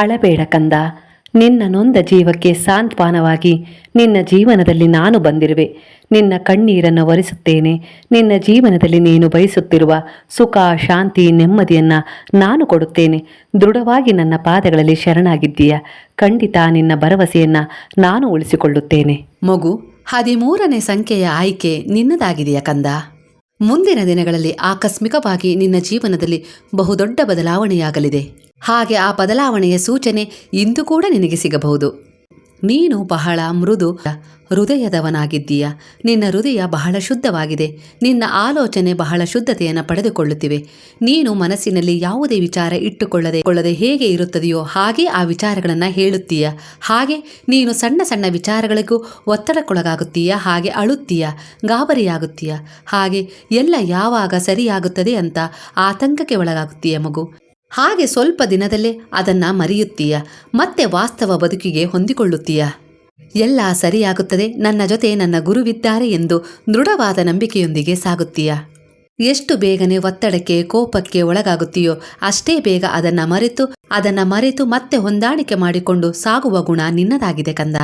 ಅಳಬೇಡ ಕಂದ. ನಿನ್ನ ನೊಂದ ಜೀವಕ್ಕೆ ಸಾಂತ್ವನವಾಗಿ ನಿನ್ನ ಜೀವನದಲ್ಲಿ ನಾನು ಬಂದಿರುವೆ. ನಿನ್ನ ಕಣ್ಣೀರನ್ನು ಒರೆಸುತ್ತೇನೆ. ನಿನ್ನ ಜೀವನದಲ್ಲಿ ನೀನು ಬಯಸುತ್ತಿರುವ ಸುಖ, ಶಾಂತಿ, ನೆಮ್ಮದಿಯನ್ನು ನಾನು ಕೊಡುತ್ತೇನೆ. ದೃಢವಾಗಿ ನನ್ನ ಪಾದಗಳಲ್ಲಿ ಶರಣಾಗಿದ್ದೀಯ. ಖಂಡಿತ ನಿನ್ನ ಭರವಸೆಯನ್ನು ನಾನು ಉಳಿಸಿಕೊಳ್ಳುತ್ತೇನೆ. ಮಗು, ಹದಿಮೂರನೇ ಸಂಖ್ಯೆಯ ಆಯ್ಕೆ ನಿನ್ನದಾಗಿದೆಯಾ ಕಂದ? ಮುಂದಿನ ದಿನಗಳಲ್ಲಿ ಆಕಸ್ಮಿಕವಾಗಿ ನಿನ್ನ ಜೀವನದಲ್ಲಿ ಬಹುದೊಡ್ಡ ಬದಲಾವಣೆಯಾಗಲಿದೆ. ಹಾಗೆ ಆ ಬದಲಾವಣೆಯ ಸೂಚನೆ ಇಂದು ಕೂಡ ನಿನಗೆ ಸಿಗಬಹುದು. ನೀನು ಬಹಳ ಮೃದು ಹೃದಯದವನಾಗಿದ್ದೀಯ. ನಿನ್ನ ಹೃದಯ ಬಹಳ ಶುದ್ಧವಾಗಿದೆ. ನಿನ್ನ ಆಲೋಚನೆ ಬಹಳ ಶುದ್ಧತೆಯನ್ನು ಪಡೆದುಕೊಳ್ಳುತ್ತಿವೆ. ನೀನು ಮನಸ್ಸಿನಲ್ಲಿ ಯಾವುದೇ ವಿಚಾರ ಇಟ್ಟುಕೊಳ್ಳದೆ ಕೊಳ್ಳದೆ ಹೇಗೆ ಇರುತ್ತದೆಯೋ ಹಾಗೆ ಆ ವಿಚಾರಗಳನ್ನು ಹೇಳುತ್ತೀಯ. ಹಾಗೆ ನೀನು ಸಣ್ಣ ಸಣ್ಣ ವಿಚಾರಗಳಿಗೂ ಒತ್ತಡಕ್ಕೊಳಗಾಗುತ್ತೀಯ. ಹಾಗೆ ಅಳುತ್ತೀಯ. ಗಾಬರಿಯಾಗುತ್ತೀಯ. ಹಾಗೆ ಎಲ್ಲ ಯಾವಾಗ ಸರಿಯಾಗುತ್ತದೆ ಅಂತ ಆತಂಕಕ್ಕೆ ಒಳಗಾಗುತ್ತೀಯ ಮಗು. ಹಾಗೆ ಸ್ವಲ್ಪ ದಿನದಲ್ಲೇ ಅದನ್ನ ಮರೆಯುತ್ತೀಯ. ಮತ್ತೆ ವಾಸ್ತವ ಬದುಕಿಗೆ ಹೊಂದಿಕೊಳ್ಳುತ್ತೀಯ. ಎಲ್ಲ ಸರಿಯಾಗುತ್ತದೆ. ನನ್ನ ಜೊತೆ ನನ್ನ ಗುರುವಿದ್ದಾರೆ ಎಂದು ದೃಢವಾದ ನಂಬಿಕೆಯೊಂದಿಗೆ ಸಾಗುತ್ತೀಯ. ಎಷ್ಟು ಬೇಗನೆ ಒತ್ತಡಕ್ಕೆ, ಕೋಪಕ್ಕೆ ಒಳಗಾಗುತ್ತೀಯೋ, ಅಷ್ಟೇ ಬೇಗ ಅದನ್ನ ಮರೆತು ಅದನ್ನ ಮರೆತು ಮತ್ತೆ ಹೊಂದಾಣಿಕೆ ಮಾಡಿಕೊಂಡು ಸಾಗುವ ಗುಣ ನಿನ್ನದಾಗಿದೆ ಕಂದ.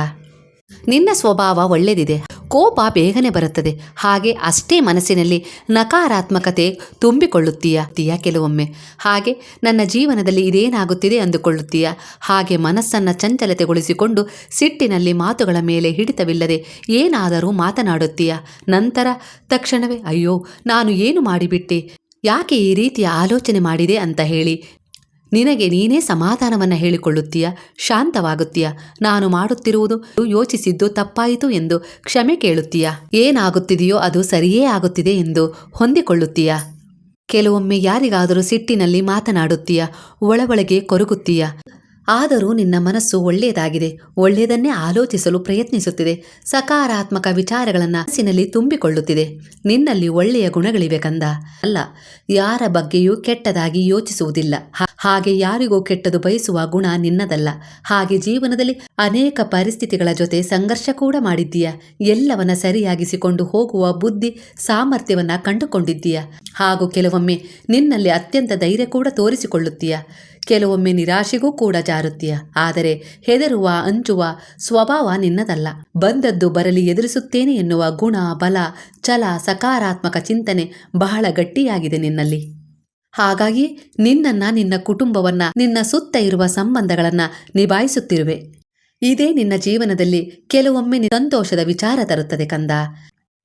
ನಿನ್ನ ಸ್ವಭಾವ ಒಳ್ಳೆದಿದೆ. ಕೋಪ ಬೇಗನೆ ಬರುತ್ತದೆ. ಹಾಗೆ ಅಷ್ಟೇ ಮನಸ್ಸಿನಲ್ಲಿ ನಕಾರಾತ್ಮಕತೆ ತುಂಬಿಕೊಳ್ಳುತ್ತೀಯ. ತೀಯ, ಕೆಲವೊಮ್ಮೆ. ಹಾಗೆ ನನ್ನ ಜೀವನದಲ್ಲಿ ಇದೇನಾಗುತ್ತಿದೆ ಅಂದುಕೊಳ್ಳುತ್ತೀಯ. ಹಾಗೆ ಮನಸ್ಸನ್ನು ಚಂಚಲತೆಗೊಳಿಸಿಕೊಂಡು ಸಿಟ್ಟಿನಲ್ಲಿ ಮಾತುಗಳ ಮೇಲೆ ಹಿಡಿತವಿಲ್ಲದೆ ಏನಾದರೂ ಮಾತನಾಡುತ್ತೀಯ. ನಂತರ ತಕ್ಷಣವೇ, ಅಯ್ಯೋ, ನಾನು ಏನು ಮಾಡಿಬಿಟ್ಟೆ? ಯಾಕೆ ಈ ರೀತಿಯ ಆಲೋಚನೆ ಮಾಡಿದೆ? ಅಂತ ಹೇಳಿ ನಿನಗೆ ನೀನೇ ಸಮಾಧಾನವನ್ನು ಹೇಳಿಕೊಳ್ಳುತ್ತೀಯ? ಶಾಂತವಾಗುತ್ತೀಯ? ನಾನು ಮಾಡುತ್ತಿರುವುದು ಯೋಚಿಸಿದ್ದು ತಪ್ಪಾಯಿತು ಎಂದು ಕ್ಷಮೆ ಕೇಳುತ್ತೀಯ? ಏನಾಗುತ್ತಿದೆಯೋ ಅದು ಸರಿಯೇ ಆಗುತ್ತಿದೆ ಎಂದು ಹೊಂದಿಕೊಳ್ಳುತ್ತೀಯ? ಕೆಲವೊಮ್ಮೆ ಯಾರಿಗಾದರೂ ಸಿಟ್ಟಿನಲ್ಲಿ ಮಾತನಾಡುತ್ತೀಯ? ಒಳಗೊಳಗೆ ಕೊರಗುತ್ತೀಯ? ಆದರೂ ನಿನ್ನ ಮನಸ್ಸು ಒಳ್ಳೆಯದಾಗಿದೆ, ಒಳ್ಳೆಯದನ್ನೇ ಆಲೋಚಿಸಲು ಪ್ರಯತ್ನಿಸುತ್ತಿದೆ. ಸಕಾರಾತ್ಮಕ ವಿಚಾರಗಳನ್ನು ಮನಸ್ಸಿನಲ್ಲಿ ತುಂಬಿಕೊಳ್ಳುತ್ತಿದೆ. ನಿನ್ನಲ್ಲಿ ಒಳ್ಳೆಯ ಗುಣಗಳಿವೆ ಕಂದ. ಅಲ್ಲ, ಯಾರ ಬಗ್ಗೆಯೂ ಕೆಟ್ಟದಾಗಿ ಯೋಚಿಸುವುದಿಲ್ಲ. ಹಾಗೆ ಯಾರಿಗೂ ಕೆಟ್ಟದು ಬಯಸುವ ಗುಣ ನಿನ್ನದಲ್ಲ. ಹಾಗೆ ಜೀವನದಲ್ಲಿ ಅನೇಕ ಪರಿಸ್ಥಿತಿಗಳ ಜೊತೆ ಸಂಘರ್ಷ ಕೂಡ ಮಾಡಿದ್ದೀಯ? ಎಲ್ಲವನ್ನ ಸರಿಯಾಗಿಸಿಕೊಂಡು ಹೋಗುವ ಬುದ್ಧಿ, ಸಾಮರ್ಥ್ಯವನ್ನ ಕಂಡುಕೊಂಡಿದ್ದೀಯ? ಹಾಗೂ ಕೆಲವೊಮ್ಮೆ ನಿನ್ನಲ್ಲಿ ಅತ್ಯಂತ ಧೈರ್ಯ ಕೂಡ ತೋರಿಸಿಕೊಳ್ಳುತ್ತೀಯ? ಕೆಲವೊಮ್ಮೆ ನಿರಾಶೆಗೂ ಕೂಡ ಜಾರುತ್ತೀಯ. ಆದರೆ ಹೆದರುವ ಅಂಜುವ ಸ್ವಭಾವ ನಿನ್ನದಲ್ಲ. ಬಂದದ್ದು ಬರಲಿ ಎದುರಿಸುತ್ತೇನೆ ಎನ್ನುವ ಗುಣ, ಬಲ, ಛಲ, ಸಕಾರಾತ್ಮಕ ಚಿಂತನೆ ಬಹಳ ಗಟ್ಟಿಯಾಗಿದೆ ನಿನ್ನಲ್ಲಿ. ಹಾಗಾಗಿ ನಿನ್ನನ್ನ, ನಿನ್ನ ಕುಟುಂಬವನ್ನ, ನಿನ್ನ ಸುತ್ತ ಇರುವ ಸಂಬಂಧಗಳನ್ನ ನಿಭಾಯಿಸುತ್ತಿರುವೆ. ಇದೇ ನಿನ್ನ ಜೀವನದಲ್ಲಿ ಕೆಲವೊಮ್ಮೆ ಸಂತೋಷದ ವಿಚಾರ ತರುತ್ತದೆ ಕಂದ.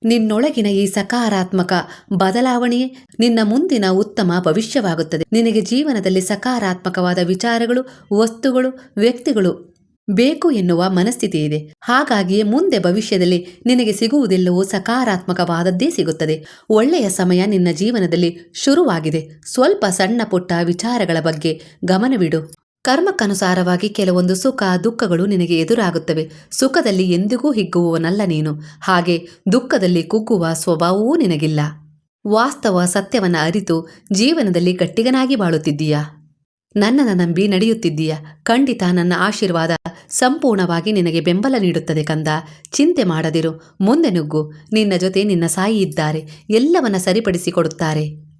ನಿನ್ನೊಳಗಿನ ಈ ಸಕಾರಾತ್ಮಕ ಬದಲಾವಣೆಯೇ ನಿನ್ನ ಮುಂದಿನ ಉತ್ತಮ ಭವಿಷ್ಯವಾಗುತ್ತದೆ. ನಿನಗೆ ಜೀವನದಲ್ಲಿ ಸಕಾರಾತ್ಮಕವಾದ ವಿಚಾರಗಳು, ವಸ್ತುಗಳು, ವ್ಯಕ್ತಿಗಳು ಬೇಕು ಎನ್ನುವ ಮನಸ್ಥಿತಿ ಇದೆ. ಹಾಗಾಗಿಯೇ ಮುಂದೆ ಭವಿಷ್ಯದಲ್ಲಿ ನಿನಗೆ ಸಿಗುವುದೆಲ್ಲವೂ ಸಕಾರಾತ್ಮಕವಾದದ್ದೇ ಸಿಗುತ್ತದೆ. ಒಳ್ಳೆಯ ಸಮಯ ನಿನ್ನ ಜೀವನದಲ್ಲಿ ಶುರುವಾಗಿದೆ. ಸ್ವಲ್ಪ ಸಣ್ಣ ಪುಟ್ಟ ವಿಚಾರಗಳ ಬಗ್ಗೆ ಗಮನವಿಡು. ಕರ್ಮಕ್ಕನುಸಾರವಾಗಿ ಕೆಲವೊಂದು ಸುಖ ದುಃಖಗಳು ನಿನಗೆ ಎದುರಾಗುತ್ತವೆ. ಸುಖದಲ್ಲಿ ಎಂದಿಗೂ ಹಿಗ್ಗುವವನಲ್ಲ ನೀನು. ಹಾಗೆ ದುಃಖದಲ್ಲಿ ಕುಗ್ಗುವ ಸ್ವಭಾವವೂ ನಿನಗಿಲ್ಲ. ವಾಸ್ತವ ಸತ್ಯವನ್ನ ಅರಿತು ಜೀವನದಲ್ಲಿ ಗಟ್ಟಿಗನಾಗಿ ಬಾಳುತ್ತಿದ್ದೀಯಾ? ನನ್ನನ್ನು ನಂಬಿ ನಡೆಯುತ್ತಿದ್ದೀಯ? ಖಂಡಿತ ನನ್ನ ಆಶೀರ್ವಾದ ಸಂಪೂರ್ಣವಾಗಿ ನಿನಗೆ ಬೆಂಬಲ ನೀಡುತ್ತದೆ ಕಂದ. ಚಿಂತೆ ಮಾಡದಿರು. ಮುಂದೆ ನುಗ್ಗು. ನಿನ್ನ ಜೊತೆ ನಿನ್ನ ಸಾಯಿ ಇದ್ದಾರೆ. ಎಲ್ಲವನ್ನ ಸರಿಪಡಿಸಿಕೊಡುತ್ತಾರೆ.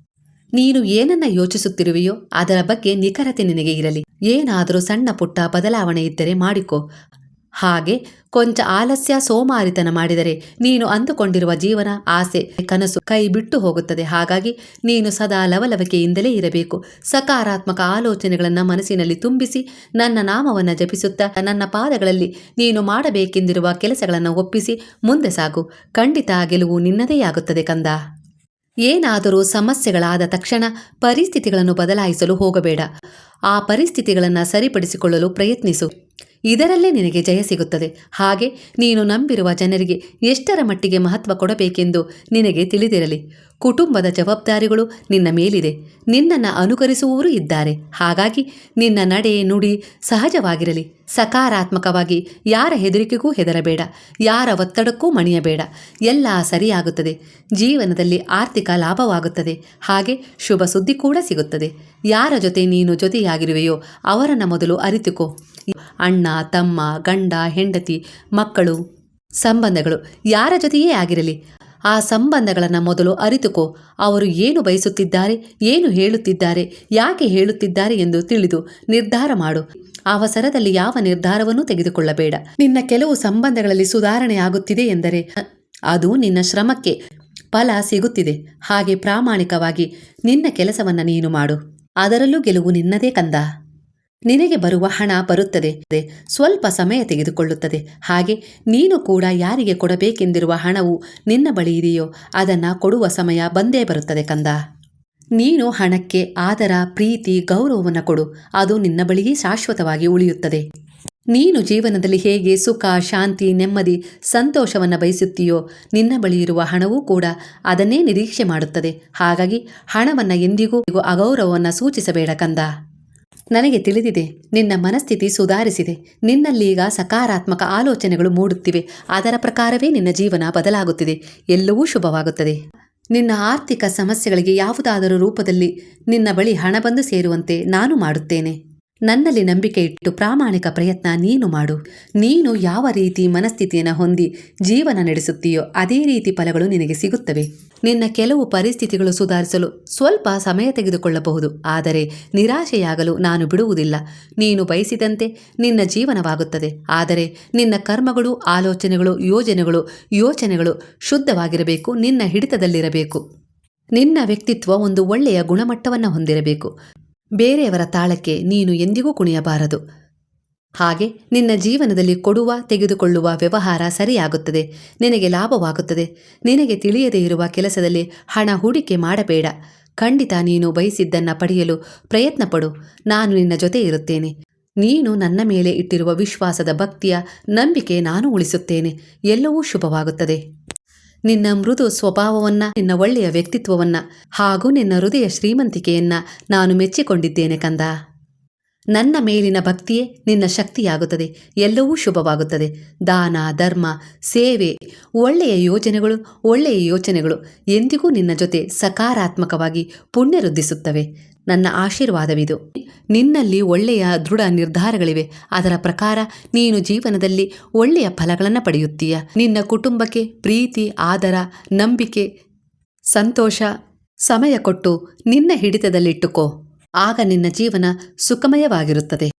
ನೀನು ಏನನ್ನ ಯೋಚಿಸುತ್ತಿರುವೆಯೋ ಅದರ ಬಗ್ಗೆ ನಿಖರತೆ ನಿನಗೆ ಇರಲಿ. ಏನಾದರೂ ಸಣ್ಣ ಪುಟ್ಟ ಬದಲಾವಣೆ ಇದ್ದರೆ ಮಾಡಿಕೊ. ಹಾಗೆ ಕೊಂಚ ಆಲಸ್ಯ ಸೋಮಾರಿತನ ಮಾಡಿದರೆ ನೀನು ಅಂದುಕೊಂಡಿರುವ ಜೀವನ, ಆಸೆ, ಕನಸು ಕೈ ಬಿಟ್ಟು ಹೋಗುತ್ತದೆ. ಹಾಗಾಗಿ ನೀನು ಸದಾ ಲವಲವಿಕೆಯಿಂದಲೇ ಇರಬೇಕು. ಸಕಾರಾತ್ಮಕ ಆಲೋಚನೆಗಳನ್ನು ಮನಸ್ಸಿನಲ್ಲಿ ತುಂಬಿಸಿ ನನ್ನ ನಾಮವನ್ನು ಜಪಿಸುತ್ತಾ ನನ್ನ ಪಾದಗಳಲ್ಲಿ ನೀನು ಮಾಡಬೇಕೆಂದಿರುವ ಕೆಲಸಗಳನ್ನು ಒಪ್ಪಿಸಿ ಮುಂದೆ ಸಾಗು. ಖಂಡಿತ ಗೆಲುವು ನಿನ್ನದೇ ಆಗುತ್ತದೆ ಕಂದ. ಏನಾದರೂ ಸಮಸ್ಯೆಗಳಾದ ತಕ್ಷಣ ಪರಿಸ್ಥಿತಿಗಳನ್ನು ಬದಲಾಯಿಸಲು ಹೋಗಬೇಡ. ಆ ಪರಿಸ್ಥಿತಿಗಳನ್ನು ಸರಿಪಡಿಸಿಕೊಳ್ಳಲು ಪ್ರಯತ್ನಿಸು. ಇದರಲ್ಲೇ ನಿನಗೆ ಜಯ ಸಿಗುತ್ತದೆ. ಹಾಗೆ ನೀನು ನಂಬಿರುವ ಜನರಿಗೆ ಎಷ್ಟರ ಮಟ್ಟಿಗೆ ಮಹತ್ವ ಕೊಡಬೇಕೆಂದು ನಿನಗೆ ತಿಳಿದಿರಲಿ. ಕುಟುಂಬದ ಜವಾಬ್ದಾರಿಗಳು ನಿನ್ನ ಮೇಲಿದೆ. ನಿನ್ನನ್ನು ಅನುಕರಿಸುವವರು ಇದ್ದಾರೆ. ಹಾಗಾಗಿ ನಿನ್ನ ನಡೆ ನುಡಿ ಸಹಜವಾಗಿರಲಿ. ಸಕಾರಾತ್ಮಕವಾಗಿ ಯಾರ ಹೆದರಿಕೆಗೂ ಹೆದರಬೇಡ. ಯಾರ ಒತ್ತಡಕ್ಕೂ ಮಣಿಯಬೇಡ. ಎಲ್ಲ ಸರಿಯಾಗುತ್ತದೆ. ಜೀವನದಲ್ಲಿ ಆರ್ಥಿಕ ಲಾಭವಾಗುತ್ತದೆ. ಹಾಗೆ ಶುಭ ಸುದ್ದಿ ಕೂಡ ಸಿಗುತ್ತದೆ. ಯಾರ ಜೊತೆ ನೀನು ಜೊತೆಯಾಗಿರುವೆಯೋ ಅವರನ್ನು ಮೊದಲು ಅರಿತುಕೋ. ಅಣ್ಣ, ತಮ್ಮ, ಗಂಡ, ಹೆಂಡತಿ, ಮಕ್ಕಳು, ಸಂಬಂಧಗಳು ಯಾರ ಜೊತೆಯೇ ಆಗಿರಲಿ. ಆ ಸಂಬಂಧಗಳನ್ನು ಮೊದಲು ಅರಿತುಕೋ. ಅವರು ಏನು ಬಯಸುತ್ತಿದ್ದಾರೆ, ಏನು ಹೇಳುತ್ತಿದ್ದಾರೆ, ಯಾಕೆ ಹೇಳುತ್ತಿದ್ದಾರೆ ಎಂದು ತಿಳಿದು ನಿರ್ಧಾರ ಮಾಡು. ಅವಸರದಲ್ಲಿ ಯಾವ ನಿರ್ಧಾರವನ್ನೂ ತೆಗೆದುಕೊಳ್ಳಬೇಡ. ನಿನ್ನ ಕೆಲವು ಸಂಬಂಧಗಳಲ್ಲಿ ಸುಧಾರಣೆ ಆಗುತ್ತಿದೆ ಎಂದರೆ, ಅದು ನಿನ್ನ ಶ್ರಮಕ್ಕೆ ಫಲ ಸಿಗುತ್ತಿದೆ. ಹಾಗೆ ಪ್ರಾಮಾಣಿಕವಾಗಿ ನಿನ್ನ ಕೆಲಸವನ್ನು ನೀನು ಮಾಡು. ಅದರಲ್ಲೂ ಗೆಲುವು ನಿನ್ನದೇ ಕಂದ. ನಿನಗೆ ಬರುವ ಹಣ ಬರುತ್ತದೆ. ಸ್ವಲ್ಪ ಸಮಯ ತೆಗೆದುಕೊಳ್ಳುತ್ತದೆ. ಹಾಗೆ ನೀನು ಕೂಡ ಯಾರಿಗೆ ಕೊಡಬೇಕೆಂದಿರುವ ಹಣವು ನಿನ್ನ ಬಳಿ ಇದೆಯೋ ಅದನ್ನು ಕೊಡುವ ಸಮಯ ಬಂದೇ ಬರುತ್ತದೆ ಕಂದ. ನೀನು ಹಣಕ್ಕೆ ಆದರ, ಪ್ರೀತಿ, ಗೌರವವನ್ನು ಕೊಡು. ಅದು ನಿನ್ನ ಬಳಿಯೇ ಶಾಶ್ವತವಾಗಿ ಉಳಿಯುತ್ತದೆ. ನೀನು ಜೀವನದಲ್ಲಿ ಹೇಗೆ ಸುಖ, ಶಾಂತಿ, ನೆಮ್ಮದಿ, ಸಂತೋಷವನ್ನು ಬಯಸುತ್ತೀಯೋ ನಿನ್ನ ಬಳಿ ಇರುವ ಹಣವೂ ಕೂಡ ಅದನ್ನೇ ನಿರೀಕ್ಷೆ ಮಾಡುತ್ತದೆ. ಹಾಗಾಗಿ ಹಣವನ್ನು ಎಂದಿಗೂ ಅಗೌರವವನ್ನು ಸೂಚಿಸಬೇಡ ಕಂದ. ನನಗೆ ತಿಳಿದಿದೆ, ನಿನ್ನ ಮನಸ್ಥಿತಿ ಸುಧಾರಿಸಿದೆ ನಿನ್ನಲ್ಲೀಗ ಸಕಾರಾತ್ಮಕ ಆಲೋಚನೆಗಳು ಮೂಡುತ್ತಿವೆ, ಅದರ ಪ್ರಕಾರವೇ ನಿನ್ನ ಜೀವನ ಬದಲಾಗುತ್ತಿದೆ, ಎಲ್ಲವೂ ಶುಭವಾಗುತ್ತದೆ. ನಿನ್ನ ಆರ್ಥಿಕ ಸಮಸ್ಯೆಗಳಿಗೆ ಯಾವುದಾದರೂ ರೂಪದಲ್ಲಿ ನಿನ್ನ ಬಳಿ ಹಣ ಬಂದು ಸೇರುವಂತೆ ನಾನು ಮಾಡುತ್ತೇನೆ. ನನ್ನಲ್ಲಿ ನಂಬಿಕೆ ಇಟ್ಟು ಪ್ರಾಮಾಣಿಕ ಪ್ರಯತ್ನ ನೀನು ಮಾಡು. ನೀನು ಯಾವ ರೀತಿ ಮನಸ್ಥಿತಿಯನ್ನು ಹೊಂದಿ ಜೀವನ ನಡೆಸುತ್ತೀಯೋ ಅದೇ ರೀತಿ ಫಲಗಳು ನಿನಗೆ ಸಿಗುತ್ತವೆ. ನಿನ್ನ ಕೆಲವು ಪರಿಸ್ಥಿತಿಗಳು ಸುಧಾರಿಸಲು ಸ್ವಲ್ಪ ಸಮಯ ತೆಗೆದುಕೊಳ್ಳಬಹುದು. ಆದರೆ ನಿರಾಶೆಯಾಗಲು ನಾನು ಬಿಡುವುದಿಲ್ಲ. ನೀನು ಬಯಸಿದಂತೆ ನಿನ್ನ ಜೀವನವಾಗುತ್ತದೆ. ಆದರೆ ನಿನ್ನ ಕರ್ಮಗಳು, ಆಲೋಚನೆಗಳು, ಯೋಜನೆಗಳು, ಯೋಚನೆಗಳು ಶುದ್ಧವಾಗಿರಬೇಕು. ನಿನ್ನ ಹಿಡಿತದಲ್ಲಿರಬೇಕು. ನಿನ್ನ ವ್ಯಕ್ತಿತ್ವ ಒಂದು ಒಳ್ಳೆಯ ಗುಣಮಟ್ಟವನ್ನು ಹೊಂದಿರಬೇಕು. ಬೇರೆಯವರ ತಾಳಕ್ಕೆ ನೀನು ಎಂದಿಗೂ ಕುಣಿಯಬಾರದು. ಹಾಗೆ ನಿನ್ನ ಜೀವನದಲ್ಲಿ ಕೊಡುವ, ತೆಗೆದುಕೊಳ್ಳುವ ವ್ಯವಹಾರ ಸರಿಯಾಗುತ್ತದೆ. ನಿನಗೆ ಲಾಭವಾಗುತ್ತದೆ. ನಿನಗೆ ತಿಳಿಯದೇ ಇರುವ ಕೆಲಸದಲ್ಲಿ ಹಣ ಹೂಡಿಕೆ ಮಾಡಬೇಡ. ಖಂಡಿತ ನೀನು ಬಯಸಿದ್ದನ್ನು ಪಡೆಯಲು ಪ್ರಯತ್ನ ಪಡು ನಾನು ನಿನ್ನ ಜೊತೆ ಇರುತ್ತೇನೆ. ನೀನು ನನ್ನ ಮೇಲೆ ಇಟ್ಟಿರುವ ವಿಶ್ವಾಸದ ಭಕ್ತಿಯ ನಂಬಿಕೆ ನಾನು ಉಳಿಸುತ್ತೇನೆ. ಎಲ್ಲವೂ ಶುಭವಾಗುತ್ತದೆ. ನಿನ್ನ ಮೃದು ಸ್ವಭಾವವನ್ನ, ನಿನ್ನ ಒಳ್ಳೆಯ ವ್ಯಕ್ತಿತ್ವವನ್ನ ಹಾಗೂ ನಿನ್ನ ಹೃದಯ ಶ್ರೀಮಂತಿಕೆಯನ್ನ ನಾನು ಮೆಚ್ಚಿಕೊಂಡಿದ್ದೇನೆ ಕಂದ. ನನ್ನ ಮೇಲಿನ ಭಕ್ತಿಯೇ ನಿನ್ನ ಶಕ್ತಿಯಾಗುತ್ತದೆ, ಎಲ್ಲವೂ ಶುಭವಾಗುತ್ತದೆ. ದಾನ, ಧರ್ಮ, ಸೇವೆ, ಒಳ್ಳೆಯ ಯೋಜನೆಗಳು, ಒಳ್ಳೆಯ ಯೋಚನೆಗಳು ಎಂದಿಗೂ ನಿನ್ನ ಜೊತೆ ಸಕಾರಾತ್ಮಕವಾಗಿ ಪುಣ್ಯ ವೃದ್ಧಿಸುತ್ತವೆ ನನ್ನ ಆಶೀರ್ವಾದವಿದು. ನಿನ್ನಲ್ಲಿ ಒಳ್ಳೆಯ ದೃಢ ನಿರ್ಧಾರಗಳಿವೆ. ಅದರ ಪ್ರಕಾರ ನೀನು ಜೀವನದಲ್ಲಿ ಒಳ್ಳೆಯ ಫಲಗಳನ್ನು ಪಡೆಯುತ್ತೀಯ. ನಿನ್ನ ಕುಟುಂಬಕ್ಕೆ ಪ್ರೀತಿ, ಆದರ, ನಂಬಿಕೆ, ಸಂತೋಷ, ಸಮಯ ಕೊಟ್ಟು ನಿನ್ನ ಹಿಡಿತದಲ್ಲಿಟ್ಟುಕೋ. ಆಗ ನಿನ್ನ ಜೀವನ ಸುಖಮಯವಾಗಿರುತ್ತದೆ.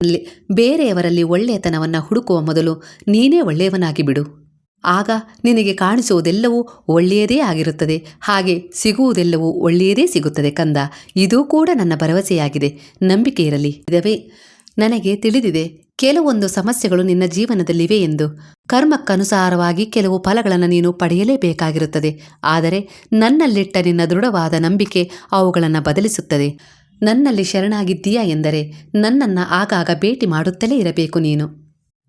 ಬೇರೆಯವರಲ್ಲಿ ಒಳ್ಳೆಯತನವನ್ನು ಹುಡುಕುವ ಮೊದಲು ನೀನೇ ಒಳ್ಳೆಯವನಾಗಿ ಬಿಡು ಆಗ ನಿನಗೆ ಕಾಣಿಸುವುದೆಲ್ಲವೂ ಒಳ್ಳೆಯದೇ ಆಗಿರುತ್ತದೆ. ಹಾಗೆ ಸಿಗುವುದೆಲ್ಲವೂ ಒಳ್ಳೆಯದೇ ಸಿಗುತ್ತದೆ ಕಂದ. ಇದೂ ಕೂಡ ನನ್ನ ಭರವಸೆಯಾಗಿದೆ. ನಂಬಿಕೆ ಇರಲಿ. ಇದವೇ ನನಗೆ ತಿಳಿದಿದೆ. ಕೆಲವೊಂದು ಸಮಸ್ಯೆಗಳು ನಿನ್ನ ಜೀವನದಲ್ಲಿವೆ ಎಂದು. ಕರ್ಮಕ್ಕನುಸಾರವಾಗಿ ಕೆಲವು ಫಲಗಳನ್ನು ನೀನು ಪಡೆಯಲೇಬೇಕಾಗಿರುತ್ತದೆ. ಆದರೆ ನನ್ನಲ್ಲಿಟ್ಟ ನಿನ್ನ ದೃಢವಾದ ನಂಬಿಕೆ ಅವುಗಳನ್ನು ಬದಲಿಸುತ್ತದೆ. ನನ್ನಲ್ಲಿ ಶರಣಾಗಿದ್ದೀಯಾ ಎಂದರೆ ನನ್ನನ್ನು ಆಗಾಗ ಭೇಟಿ ಮಾಡುತ್ತಲೇ ಇರಬೇಕು ನೀನು.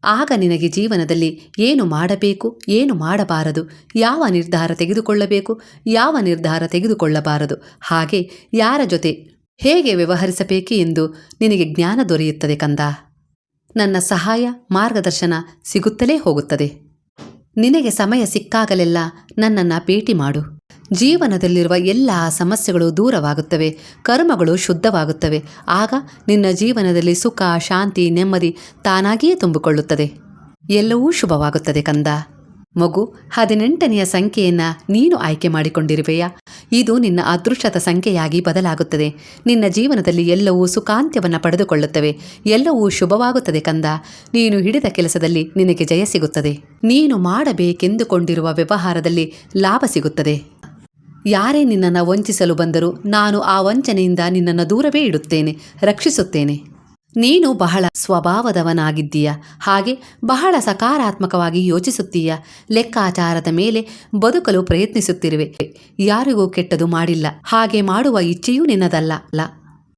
ಆಗ ನಿನಗೆ ಜೀವನದಲ್ಲಿ ಏನು ಮಾಡಬೇಕು, ಏನು ಮಾಡಬಾರದು, ಯಾವ ನಿರ್ಧಾರ ತೆಗೆದುಕೊಳ್ಳಬೇಕು, ಯಾವ ನಿರ್ಧಾರ ತೆಗೆದುಕೊಳ್ಳಬಾರದು, ಹಾಗೆ ಯಾರ ಜೊತೆ ಹೇಗೆ ವ್ಯವಹರಿಸಬೇಕು ಎಂದು ನಿನಗೆ ಜ್ಞಾನ ದೊರೆಯುತ್ತದೆ ಕಂದ. ನನ್ನ ಸಹಾಯ, ಮಾರ್ಗದರ್ಶನ ಸಿಗುತ್ತಲೇ ಹೋಗುತ್ತದೆ. ನಿನಗೆ ಸಮಯ ಸಿಕ್ಕಾಗಲೆಲ್ಲ ನನ್ನನ್ನು ಭೇಟಿ ಮಾಡು. ಜೀವನದಲ್ಲಿರುವ ಎಲ್ಲ ಸಮಸ್ಯೆಗಳು ದೂರವಾಗುತ್ತವೆ, ಕರ್ಮಗಳು ಶುದ್ಧವಾಗುತ್ತವೆ. ಆಗ ನಿನ್ನ ಜೀವನದಲ್ಲಿ ಸುಖ, ಶಾಂತಿ, ನೆಮ್ಮದಿ ತಾನಾಗಿಯೇ ತುಂಬಿಕೊಳ್ಳುತ್ತದೆ. ಎಲ್ಲವೂ ಶುಭವಾಗುತ್ತದೆ ಕಂದ. ಮಗು, ಹದಿನೆಂಟನೆಯ ಸಂಖ್ಯೆಯನ್ನು ನೀನು ಆಯ್ಕೆ ಮಾಡಿಕೊಂಡಿರುವೆಯಾ? ಇದು ನಿನ್ನ ಅದೃಷ್ಟದ ಸಂಖ್ಯೆಯಾಗಿ ಬದಲಾಗುತ್ತದೆ. ನಿನ್ನ ಜೀವನದಲ್ಲಿ ಎಲ್ಲವೂ ಸುಖಾಂತ್ಯವನ್ನು ಪಡೆದುಕೊಳ್ಳುತ್ತವೆ. ಎಲ್ಲವೂ ಶುಭವಾಗುತ್ತದೆ ಕಂದ. ನೀನು ಹಿಡಿದ ಕೆಲಸದಲ್ಲಿ ನಿನಗೆ ಜಯ ಸಿಗುತ್ತದೆ. ನೀನು ಮಾಡಬೇಕೆಂದುಕೊಂಡಿರುವ ವ್ಯವಹಾರದಲ್ಲಿ ಲಾಭ ಸಿಗುತ್ತದೆ. ಯಾರೇ ನಿನ್ನನ್ನು ವಂಚಿಸಲು ಬಂದರೂ ನಾನು ಆ ವಂಚನೆಯಿಂದ ನಿನ್ನನ್ನು ದೂರವೇ ಇಡುತ್ತೇನೆ, ರಕ್ಷಿಸುತ್ತೇನೆ. ನೀನು ಬಹಳ ಸ್ವಭಾವದವನಾಗಿದ್ದೀಯ, ಹಾಗೆ ಬಹಳ ಸಕಾರಾತ್ಮಕವಾಗಿ ಯೋಚಿಸುತ್ತೀಯ. ಲೆಕ್ಕಾಚಾರದ ಮೇಲೆ ಬದುಕಲು ಪ್ರಯತ್ನಿಸುತ್ತಿರುವೆ. ಯಾರಿಗೂ ಕೆಟ್ಟದು ಮಾಡಿಲ್ಲ, ಹಾಗೆ ಮಾಡುವ ಇಚ್ಛೆಯೂ ನಿನ್ನದಲ್ಲ. ಅಲ್ಲ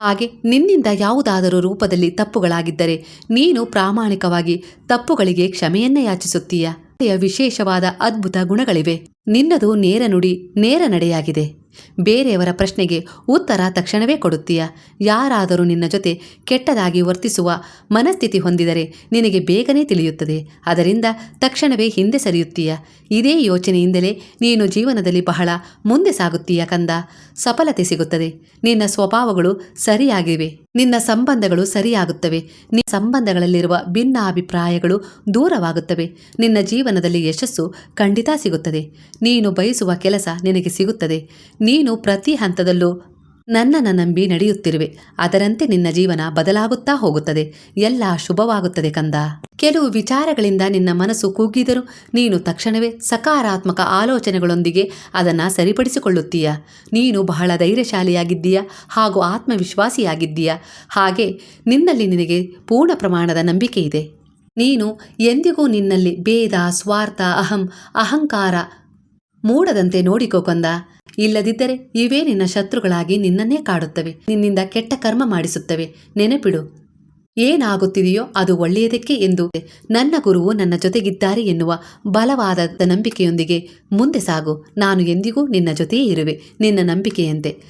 ಹಾಗೆ ನಿನ್ನಿಂದ ಯಾವುದಾದರೂ ರೂಪದಲ್ಲಿ ತಪ್ಪುಗಳಾಗಿದ್ದರೆ ನೀನು ಪ್ರಾಮಾಣಿಕವಾಗಿ ತಪ್ಪುಗಳಿಗೆ ಕ್ಷಮೆಯನ್ನೇ ಯಾಚಿಸುತ್ತೀಯ. ವಿಶೇಷವಾದ ಅದ್ಭುತ ಗುಣಗಳಿವೆ. ನಿನ್ನದು ನೇರ ನುಡಿ ನೇರ ನಡೆಯಾಗಿದೆ. ಬೇರೆಯವರ ಪ್ರಶ್ನೆಗೆ ಉತ್ತರ ತಕ್ಷಣವೇ ಕೊಡುತ್ತೀಯ? ಯಾರಾದರೂ ನಿನ್ನ ಜೊತೆ ಕೆಟ್ಟದಾಗಿ ವರ್ತಿಸುವ ಮನಸ್ಥಿತಿ ಹೊಂದಿದರೆ ನಿನಗೆ ಬೇಗನೆ ತಿಳಿಯುತ್ತದೆ. ಅದರಿಂದ ತಕ್ಷಣವೇ ಹಿಂದೆ ಸರಿಯುತ್ತೀಯ? ಇದೇ ಯೋಚನೆಯಿಂದಲೇ ನೀನು ಜೀವನದಲ್ಲಿ ಬಹಳ ಮುಂದೆ ಸಾಗುತ್ತೀಯ ಕಂದ? ಸಫಲತೆ ಸಿಗುತ್ತದೆ. ನಿನ್ನ ಸ್ವಭಾವಗಳು ಸರಿಯಾಗಿವೆ. ನಿನ್ನ ಸಂಬಂಧಗಳು ಸರಿಯಾಗುತ್ತವೆ. ನಿನ್ನ ಸಂಬಂಧಗಳಲ್ಲಿರುವ ಭಿನ್ನಾಭಿಪ್ರಾಯಗಳು ದೂರವಾಗುತ್ತವೆ. ನಿನ್ನ ಜೀವನದಲ್ಲಿ ಯಶಸ್ಸು ಖಂಡಿತ ಸಿಗುತ್ತದೆ. ನೀನು ಬಯಸುವ ಕೆಲಸ ನಿನಗೆ ಸಿಗುತ್ತದೆ. ನೀನು ಪ್ರತಿ ಹಂತದಲ್ಲೂ ನನ್ನನ್ನು ನಂಬಿ ನಡೆಯುತ್ತಿರುವೆ. ಅದರಂತೆ ನಿನ್ನ ಜೀವನ ಬದಲಾಗುತ್ತಾ ಹೋಗುತ್ತದೆ. ಎಲ್ಲ ಶುಭವಾಗುತ್ತದೆ ಕಂದ. ಕೆಲವು ವಿಚಾರಗಳಿಂದ ನಿನ್ನ ಮನಸ್ಸು ಕುಗ್ಗಿದರೂ ನೀನು ತಕ್ಷಣವೇ ಸಕಾರಾತ್ಮಕ ಆಲೋಚನೆಗಳೊಂದಿಗೆ ಅದನ್ನು ಸರಿಪಡಿಸಿಕೊಳ್ಳುತ್ತೀಯ? ನೀನು ಬಹಳ ಧೈರ್ಯಶಾಲಿಯಾಗಿದ್ದೀಯ? ಹಾಗೂ ಆತ್ಮವಿಶ್ವಾಸಿಯಾಗಿದ್ದೀಯ? ಹಾಗೆ ನಿನ್ನಲ್ಲಿ ನಿನಗೆ ಪೂರ್ಣ ಪ್ರಮಾಣದ ನಂಬಿಕೆ ಇದೆ. ನೀನು ಎಂದಿಗೂ ನಿನ್ನಲ್ಲಿ ಭೇದ, ಸ್ವಾರ್ಥ, ಅಹಂ, ಅಹಂಕಾರ ಮೂಡದಂತೆ ನೋಡಿಕೋ ಕಂದ. ಇಲ್ಲದಿದ್ದರೆ ಇವೇ ನಿನ್ನ ಶತ್ರುಗಳಾಗಿ ನಿನ್ನನ್ನೇ ಕಾಡುತ್ತವೆ. ನಿನ್ನಿಂದ ಕೆಟ್ಟ ಕರ್ಮ ಮಾಡಿಸುತ್ತವೆ. ನೆನಪಿಡು. ಏನಾಗುತ್ತಿದೆಯೋ ಅದು ಒಳ್ಳೆಯದಕ್ಕೆ ಎಂದು. ನನ್ನ ಗುರುವು ನನ್ನ ಜೊತೆಗಿದ್ದಾರೆ ಎನ್ನುವ ಬಲವಾದ ನಂಬಿಕೆಯೊಂದಿಗೆ ಮುಂದೆ ಸಾಗು. ನಾನು ಎಂದಿಗೂ ನಿನ್ನ ಜೊತೆಯೇ ಇರುವೆ. ನಿನ್ನ ನಂಬಿಕೆಯಂತೆ.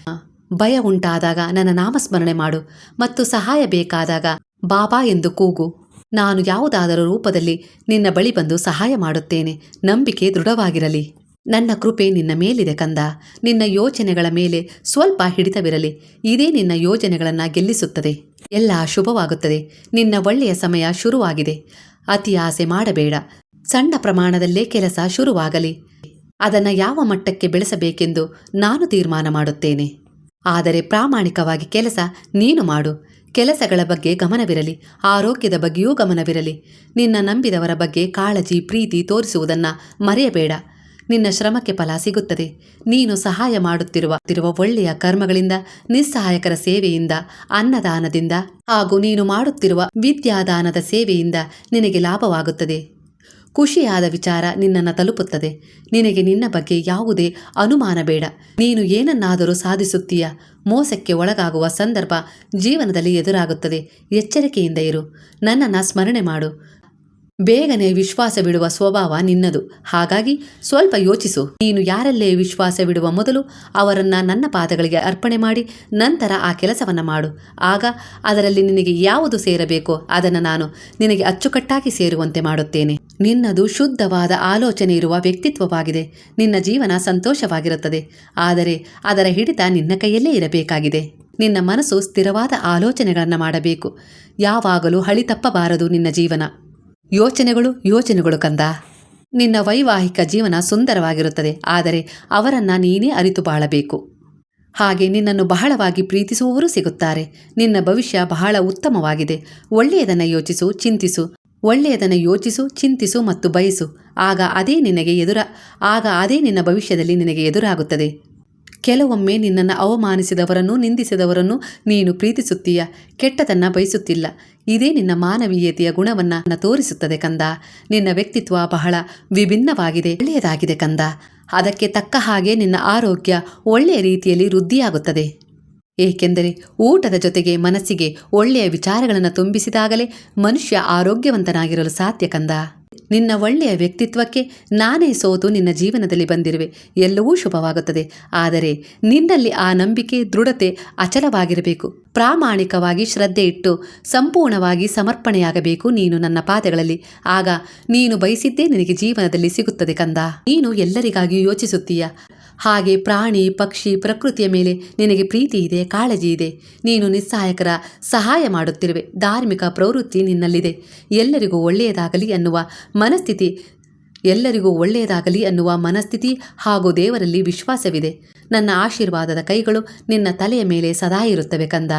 ಭಯ ಉಂಟಾದಾಗ ನನ್ನ ನಾಮಸ್ಮರಣೆ ಮಾಡು. ಮತ್ತು ಸಹಾಯ ಬೇಕಾದಾಗ ಬಾಬಾ ಎಂದು ಕೂಗು. ನಾನು ಯಾವುದಾದರೂ ರೂಪದಲ್ಲಿ ನಿನ್ನ ಬಳಿ ಬಂದು ಸಹಾಯ ಮಾಡುತ್ತೇನೆ. ನಂಬಿಕೆ ದೃಢವಾಗಿರಲಿ. ನನ್ನ ಕೃಪೆ ನಿನ್ನ ಮೇಲಿದೆ ಕಂದ. ನಿನ್ನ ಯೋಚನೆಗಳ ಮೇಲೆ ಸ್ವಲ್ಪ ಹಿಡಿತವಿರಲಿ. ಇದೇ ನಿನ್ನ ಯೋಜನೆಗಳನ್ನು ಗೆಲ್ಲಿಸುತ್ತದೆ. ಎಲ್ಲ ಶುಭವಾಗುತ್ತದೆ. ನಿನ್ನ ಒಳ್ಳೆಯ ಸಮಯ ಶುರುವಾಗಿದೆ. ಅತಿ ಆಸೆ ಮಾಡಬೇಡ. ಸಣ್ಣ ಪ್ರಮಾಣದಲ್ಲೇ ಕೆಲಸ ಶುರುವಾಗಲಿ. ಅದನ್ನು ಯಾವ ಮಟ್ಟಕ್ಕೆ ಬೆಳೆಸಬೇಕೆಂದು ನಾನು ತೀರ್ಮಾನ ಮಾಡುತ್ತೇನೆ. ಆದರೆ ಪ್ರಾಮಾಣಿಕವಾಗಿ ಕೆಲಸ ನೀನು ಮಾಡು. ಕೆಲಸಗಳ ಬಗ್ಗೆ ಗಮನವಿರಲಿ. ಆರೋಗ್ಯದ ಬಗ್ಗೆಯೂ ಗಮನವಿರಲಿ. ನಿನ್ನ ನಂಬಿದವರ ಬಗ್ಗೆ ಕಾಳಜಿ, ಪ್ರೀತಿ ತೋರಿಸುವುದನ್ನು ಮರೆಯಬೇಡ. ನಿನ್ನ ಶ್ರಮಕ್ಕೆ ಫಲ ಸಿಗುತ್ತದೆ. ನೀನು ಸಹಾಯ ಮಾಡುತ್ತಿರುವ, ತಿರುವ ಒಳ್ಳೆಯ ಕರ್ಮಗಳಿಂದ, ನಿಸ್ಸಹಾಯಕರ ಸೇವೆಯಿಂದ, ಅನ್ನದಾನದಿಂದ ಹಾಗೂ ನೀನು ಮಾಡುತ್ತಿರುವ ವಿದ್ಯಾದಾನದ ಸೇವೆಯಿಂದ ನಿನಗೆ ಲಾಭವಾಗುತ್ತದೆ. ಖುಷಿಯಾದ ವಿಚಾರ ನಿನ್ನನ್ನು ತಲುಪುತ್ತದೆ. ನಿನಗೆ ನಿನ್ನ ಬಗ್ಗೆ ಯಾವುದೇ ಅನುಮಾನ ಬೇಡ. ನೀನು ಏನನ್ನಾದರೂ ಸಾಧಿಸುತ್ತೀಯ. ಮೋಸಕ್ಕೆ ಒಳಗಾಗುವ ಸಂದರ್ಭ ಜೀವನದಲ್ಲಿ ಎದುರಾಗುತ್ತದೆ. ಎಚ್ಚರಿಕೆಯಿಂದ ಇರು. ನನ್ನನ್ನು ಸ್ಮರಣೆ ಮಾಡು. ಬೇಗನೆ ವಿಶ್ವಾಸವಿಡುವ ಸ್ವಭಾವ ನಿನ್ನದು. ಹಾಗಾಗಿ ಸ್ವಲ್ಪ ಯೋಚಿಸು. ನೀನು ಯಾರಲ್ಲೇ ವಿಶ್ವಾಸವಿಡುವ ಮೊದಲು ಅವರನ್ನ ನನ್ನ ಪಾದಗಳಿಗೆ ಅರ್ಪಣೆ ಮಾಡಿ ನಂತರ ಆ ಕೆಲಸವನ್ನು ಮಾಡು. ಆಗ ಅದರಲ್ಲಿ ನಿನಗೆ ಯಾವುದು ಸೇರಬೇಕೋ ಅದನ್ನು ನಾನು ನಿನಗೆ ಅಚ್ಚುಕಟ್ಟಾಗಿ ಸೇರುವಂತೆ ಮಾಡುತ್ತೇನೆ. ನಿನ್ನದು ಶುದ್ಧವಾದ ಆಲೋಚನೆ ಇರುವ ವ್ಯಕ್ತಿತ್ವವಾಗಿದೆ. ನಿನ್ನ ಜೀವನ ಸಂತೋಷವಾಗಿರುತ್ತದೆ. ಆದರೆ ಅದರ ಹಿಡಿತ ನಿನ್ನ ಕೈಯಲ್ಲೇ ಇರಬೇಕಾಗಿದೆ. ನಿನ್ನ ಮನಸ್ಸು ಸ್ಥಿರವಾದ ಆಲೋಚನೆಗಳನ್ನು ಮಾಡಬೇಕು. ಯಾವಾಗಲೂ ಹಳಿ ತಪ್ಪಬಾರದು ನಿನ್ನ ಜೀವನ. ಯೋಚನೆಗಳು ಯೋಚನೆಗಳು ಕಂದ. ನಿನ್ನ ವೈವಾಹಿಕ ಜೀವನ ಸುಂದರವಾಗಿರುತ್ತದೆ, ಆದರೆ ಅವರನ್ನು ನೀನೇ ಅರಿತು ಬಾಳಬೇಕು. ಹಾಗೆ ನಿನ್ನನ್ನು ಬಹಳವಾಗಿ ಪ್ರೀತಿಸುವವರು ಸಿಗುತ್ತಾರೆ. ನಿನ್ನ ಭವಿಷ್ಯ ಬಹಳ ಉತ್ತಮವಾಗಿದೆ. ಒಳ್ಳೆಯದನ್ನು ಯೋಚಿಸು, ಚಿಂತಿಸು. ಒಳ್ಳೆಯದನ್ನು ಯೋಚಿಸು, ಚಿಂತಿಸು ಮತ್ತು ಬಯಸು. ಆಗ ಅದೇ ನಿನಗೆ ಎದುರ, ಆಗ ಅದೇ ನಿನ್ನ ಭವಿಷ್ಯದಲ್ಲಿ ನಿನಗೆ ಎದುರಾಗುತ್ತದೆ. ಕೆಲವೊಮ್ಮೆ ನಿನ್ನನ್ನು ಅವಮಾನಿಸಿದವರನ್ನು ನಿಂದಿಸಿದವರನ್ನು ನೀನು ಪ್ರೀತಿಸುತ್ತೀಯ, ಕೆಟ್ಟದನ್ನು ಬಯಸುತ್ತಿಲ್ಲ. ಇದೇ ನಿನ್ನ ಮಾನವೀಯತೆಯ ಗುಣವನ್ನು ತೋರಿಸುತ್ತದೆ ಕಂದ. ನಿನ್ನ ವ್ಯಕ್ತಿತ್ವ ಬಹಳ ವಿಭಿನ್ನವಾಗಿದೆ, ಒಳ್ಳೆಯದಾಗಿದೆ ಕಂದ. ಅದಕ್ಕೆ ತಕ್ಕ ಹಾಗೆ ನಿನ್ನ ಆರೋಗ್ಯ ಒಳ್ಳೆಯ ರೀತಿಯಲ್ಲಿ ವೃದ್ಧಿಯಾಗುತ್ತದೆ. ಏಕೆಂದರೆ ಊಟದ ಜೊತೆಗೆ ಮನಸ್ಸಿಗೆ ಒಳ್ಳೆಯ ವಿಚಾರಗಳನ್ನು ತುಂಬಿಸಿದಾಗಲೇ ಮನುಷ್ಯ ಆರೋಗ್ಯವಂತನಾಗಿರಲು ಸಾಧ್ಯ ಕಂದ. ನಿನ್ನ ಒಳ್ಳೆಯ ವ್ಯಕ್ತಿತ್ವಕ್ಕೆ ನಾನೇ ಸೋತು ನಿನ್ನ ಜೀವನದಲ್ಲಿ ಬಂದಿರುವೆ. ಎಲ್ಲವೂ ಶುಭವಾಗುತ್ತದೆ. ಆದರೆ ನಿನ್ನಲ್ಲಿ ಆ ನಂಬಿಕೆ, ದೃಢತೆ ಅಚಲವಾಗಿರಬೇಕು. ಪ್ರಾಮಾಣಿಕವಾಗಿ ಶ್ರದ್ಧೆ ಇಟ್ಟು ಸಂಪೂರ್ಣವಾಗಿ ಸಮರ್ಪಣೆಯಾಗಬೇಕು ನೀನು ನನ್ನ ಪಾದಗಳಲ್ಲಿ. ಆಗ ನೀನು ಬಯಸಿದ್ದೇ ನಿನಗೆ ಜೀವನದಲ್ಲಿ ಸಿಗುತ್ತದೆ ಕಂದ. ನೀನು ಎಲ್ಲರಿಗಾಗಿ ಯೋಚಿಸುತ್ತೀಯ? ಹಾಗೆ ಪ್ರಾಣಿ, ಪಕ್ಷಿ, ಪ್ರಕೃತಿಯ ಮೇಲೆ ನಿನಗೆ ಪ್ರೀತಿ ಇದೆ, ಕಾಳಜಿ ಇದೆ. ನೀನು ನಿಸ್ಸಹಾಯಕರ ಸಹಾಯ ಮಾಡುತ್ತಿರುವೆ. ಧಾರ್ಮಿಕ ಪ್ರವೃತ್ತಿ ನಿನ್ನಲ್ಲಿದೆ. ಎಲ್ಲರಿಗೂ ಒಳ್ಳೆಯದಾಗಲಿ ಅನ್ನುವ ಮನಸ್ಥಿತಿ, ಎಲ್ಲರಿಗೂ ಒಳ್ಳೆಯದಾಗಲಿ ಅನ್ನುವ ಮನಸ್ಥಿತಿ ಹಾಗೂ ದೇವರಲ್ಲಿ ವಿಶ್ವಾಸವಿದೆ. ನನ್ನ ಆಶೀರ್ವಾದದ ಕೈಗಳು ನಿನ್ನ ತಲೆಯ ಮೇಲೆ ಸದಾ ಇರುತ್ತವೆ ಕಂದ.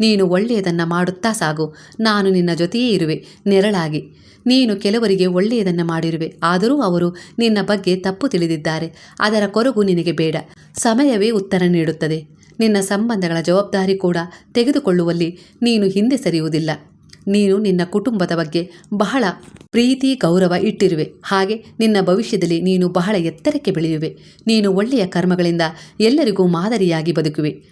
ನೀನು ಒಳ್ಳೆಯದನ್ನು ಮಾಡುತ್ತಾ ಸಾಗು. ನಾನು ನಿನ್ನ ಜೊತೆಯೇ ಇರುವೆ. ನೆರಳಾಗಿ. ನೀನು ಕೆಲವರಿಗೆ ಒಳ್ಳೆಯದನ್ನು ಮಾಡಿರುವೆ. ಆದರೂ ಅವರು ನಿನ್ನ ಬಗ್ಗೆ ತಪ್ಪು ತಿಳಿದಿದ್ದಾರೆ. ಅದರ ಕೊರಗು ನಿನಗೆ ಬೇಡ. ಸಮಯವೇ ಉತ್ತರ ನೀಡುತ್ತದೆ. ನಿನ್ನ ಸಂಬಂಧಗಳ ಜವಾಬ್ದಾರಿ ಕೂಡ ತೆಗೆದುಕೊಳ್ಳುವಲ್ಲಿ ನೀನು ಹಿಂದೆ ಸರಿಯುವುದಿಲ್ಲ. ನೀನು ನಿನ್ನ ಕುಟುಂಬದ ಬಗ್ಗೆ ಬಹಳ ಪ್ರೀತಿ, ಗೌರವ ಇಟ್ಟಿರುವೆ. ಹಾಗೆ ನಿನ್ನ ಭವಿಷ್ಯದಲ್ಲಿ ನೀನು ಬಹಳ ಎತ್ತರಕ್ಕೆ ಬೆಳೆಯುವೆ. ನೀನು ಒಳ್ಳೆಯ ಕರ್ಮಗಳಿಂದ ಎಲ್ಲರಿಗೂ ಮಾದರಿಯಾಗಿ ಬದುಕುವೆ.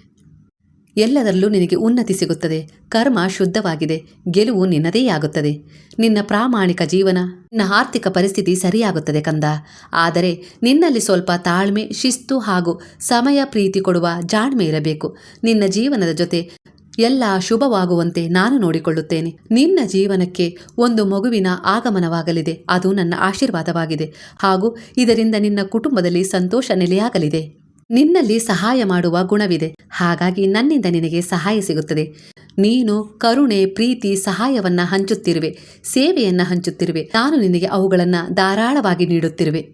ಎಲ್ಲದರಲ್ಲೂ ನಿನಗೆ ಉನ್ನತಿ ಸಿಗುತ್ತದೆ. ಕರ್ಮ ಶುದ್ಧವಾಗಿದೆ. ಗೆಲುವು ನಿನ್ನದೇ ಆಗುತ್ತದೆ. ನಿನ್ನ ಪ್ರಾಮಾಣಿಕ ಜೀವನ, ನಿನ್ನ ಆರ್ಥಿಕ ಪರಿಸ್ಥಿತಿ ಸರಿಯಾಗುತ್ತದೆ ಕಂದ. ಆದರೆ ನಿನ್ನಲ್ಲಿ ಸ್ವಲ್ಪ ತಾಳ್ಮೆ, ಶಿಸ್ತು ಹಾಗೂ ಸಮಯ ಪ್ರೀತಿ ಕೊಡುವ ಜಾಣ್ಮೆ ಇರಬೇಕು. ನಿನ್ನ ಜೀವನದ ಜೊತೆ ಎಲ್ಲ ಶುಭವಾಗುವಂತೆ ನಾನು ನೋಡಿಕೊಳ್ಳುತ್ತೇನೆ. ನಿನ್ನ ಜೀವನಕ್ಕೆ ಒಂದು ಮಗುವಿನ ಆಗಮನವಾಗಲಿದೆ. ಅದು ನನ್ನ ಆಶೀರ್ವಾದವಾಗಿದೆ ಹಾಗೂ ಇದರಿಂದ ನಿನ್ನ ಕುಟುಂಬದಲ್ಲಿ ಸಂತೋಷ ನೆಲೆಯಾಗಲಿದೆ. ನಿನ್ನಲ್ಲಿ ಸಹಾಯ ಮಾಡುವ ಗುಣವಿದೆ. ಹಾಗಾಗಿ ನನ್ನಿಂದ ನಿನಗೆ ಸಹಾಯ ಸಿಗುತ್ತದೆ. ನೀನು ಕರುಣೆ, ಪ್ರೀತಿ, ಸಹಾಯವನ್ನ ಹಂಚುತ್ತಿರುವೆ, ಸೇವೆಯನ್ನ ಹಂಚುತ್ತಿರುವೆ. ನಾನು ನಿನಗೆ ಅವುಗಳನ್ನು ಧಾರಾಳವಾಗಿ ನೀಡುತ್ತಿರುವೆ.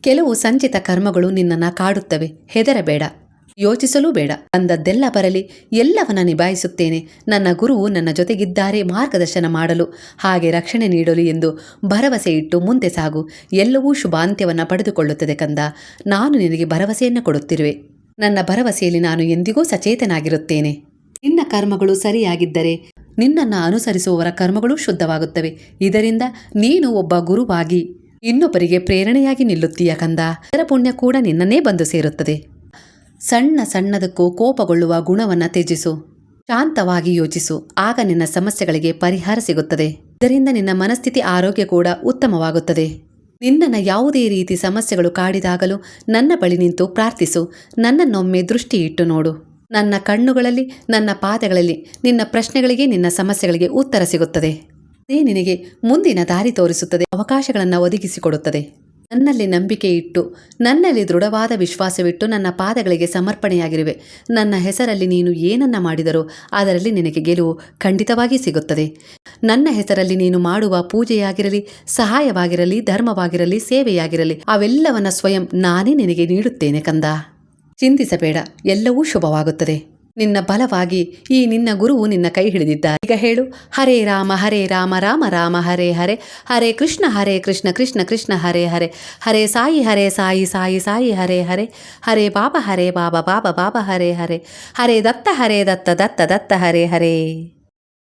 ಕೆಲವು ಸಂಚಿತ ಕರ್ಮಗಳು ನಿನ್ನನ್ನು ಕಾಡುತ್ತವೆ. ಹೆದರಬೇಡ. ಯೋಚಿಸಲೂ ಬೇಡ. ಅಂದದ್ದೆಲ್ಲ ಬರಲಿ, ಎಲ್ಲವನ್ನ ನಿಭಾಯಿಸುತ್ತೇನೆ. ನನ್ನ ಗುರುವು ನನ್ನ ಜೊತೆಗಿದ್ದಾರೆ, ಮಾರ್ಗದರ್ಶನ ಮಾಡಲು. ಹಾಗೆ ರಕ್ಷಣೆ ನೀಡಲು ಎಂದು ಭರವಸೆ ಇಟ್ಟು ಮುಂದೆ ಸಾಗು. ಎಲ್ಲವೂ ಶುಭಾಂತ್ಯವನ್ನು ಪಡೆದುಕೊಳ್ಳುತ್ತದೆ ಕಂದ. ನಾನು ನಿನಗೆ ಭರವಸೆಯನ್ನು ಕೊಡುತ್ತಿರುವೆ. ನನ್ನ ಭರವಸೆಯಲ್ಲಿ ನಾನು ಎಂದಿಗೂ ಸಚೇತನಾಗಿರುತ್ತೇನೆ. ನಿನ್ನ ಕರ್ಮಗಳು ಸರಿಯಾಗಿದ್ದರೆ, ನಿನ್ನನ್ನು ಅನುಸರಿಸುವವರ ಕರ್ಮಗಳು ಶುದ್ಧವಾಗುತ್ತವೆ. ಇದರಿಂದ ನೀನು ಒಬ್ಬ ಗುರುವಾಗಿ ಇನ್ನೊಬ್ಬರಿಗೆ ಪ್ರೇರಣೆಯಾಗಿ ನಿಲ್ಲುತ್ತೀಯ ಕಂದ. ಅದರ ಪುಣ್ಯ ಕೂಡ ನಿನ್ನನ್ನೇ ಬಂದು ಸೇರುತ್ತದೆ. ಸಣ್ಣ ಸಣ್ಣದಕ್ಕೂ ಕೋಪಗೊಳ್ಳುವ ಗುಣವನ್ನು ತ್ಯಜಿಸು. ಶಾಂತವಾಗಿ ಯೋಚಿಸು. ಆಗ ನಿನ್ನ ಸಮಸ್ಯೆಗಳಿಗೆ ಪರಿಹಾರ ಸಿಗುತ್ತದೆ. ಇದರಿಂದ ನಿನ್ನ ಮನಸ್ಥಿತಿ ಆರೋಗ್ಯ ಕೂಡ ಉತ್ತಮವಾಗುತ್ತದೆ. ನಿನ್ನನ್ನು ಯಾವುದೇ ರೀತಿ ಸಮಸ್ಯೆಗಳು ಕಾಡಿದಾಗಲೂ ನನ್ನ ಬಳಿ ನಿಂತು ಪ್ರಾರ್ಥಿಸು. ನನ್ನನ್ನೊಮ್ಮೆ ದೃಷ್ಟಿ ಇಟ್ಟು ನೋಡು. ನನ್ನ ಕಣ್ಣುಗಳಲ್ಲಿ, ನನ್ನ ಪಾದಗಳಲ್ಲಿ, ನಿನ್ನ ಪ್ರಶ್ನೆಗಳಿಗೆ, ನಿನ್ನ ಸಮಸ್ಯೆಗಳಿಗೆ ಉತ್ತರ ಸಿಗುತ್ತದೆ. ಅದೇ ನಿನಗೆ ಮುಂದಿನ ದಾರಿ ತೋರಿಸುತ್ತದೆ. ಅವಕಾಶಗಳನ್ನು ಒದಗಿಸಿಕೊಡುತ್ತದೆ. ನನ್ನಲ್ಲಿ ನಂಬಿಕೆ ಇಟ್ಟು, ನನ್ನಲ್ಲಿ ದೃಢವಾದ ವಿಶ್ವಾಸವಿಟ್ಟು ನನ್ನ ಪಾದಗಳಿಗೆ ಸಮರ್ಪಣೆಯಾಗಿರುವೆ. ನನ್ನ ಹೆಸರಲ್ಲಿ ನೀನು ಏನನ್ನ ಮಾಡಿದರೂ ಅದರಲ್ಲಿ ನಿನಗೆ ಗೆಲುವು ಖಂಡಿತವಾಗಿ ಸಿಗುತ್ತದೆ. ನನ್ನ ಹೆಸರಲ್ಲಿ ನೀನು ಮಾಡುವ ಪೂಜೆಯಾಗಿರಲಿ, ಸಹಾಯವಾಗಿರಲಿ, ಧರ್ಮವಾಗಿರಲಿ, ಸೇವೆಯಾಗಿರಲಿ, ಅವೆಲ್ಲವನ್ನ ಸ್ವಯಂ ನಾನೇ ನಿನಗೆ ನೀಡುತ್ತೇನೆ ಕಂದ. ಚಿಂತಿಸಬೇಡ, ಎಲ್ಲವೂ ಶುಭವಾಗುತ್ತದೆ. ನಿನ್ನ ಬಲವಾಗಿ ಈ ನಿನ್ನ ಗುರುವು ನಿನ್ನ ಕೈ ಹಿಡಿದಿದ್ದಾರೆ. ಈಗ ಹೇಳು, ಹರೇ ರಾಮ ಹರೇ ರಾಮ ರಾಮ ರಾಮ, ಹರೇ ಹರೇ ಹರೇ ಕೃಷ್ಣ ಹರೇ ಕೃಷ್ಣ ಕೃಷ್ಣ ಕೃಷ್ಣ, ಹರೇ ಹರೇ ಹರೇ ಸಾಯಿ ಹರೇ ಸಾಯಿ ಸಾಯಿ ಸಾಯಿ, ಹರೇ ಹರೇ ಹರೇ ಬಾಬಾ ಹರೇ ಬಾಬಾ ಬಾಬಾ ಬಾಬಾ, ಹರೇ ಹರೇ ಹರೇ ದತ್ತ ಹರೇ ದತ್ತ ದತ್ತ ದತ್ತ, ಹರೇ ಹರೇ.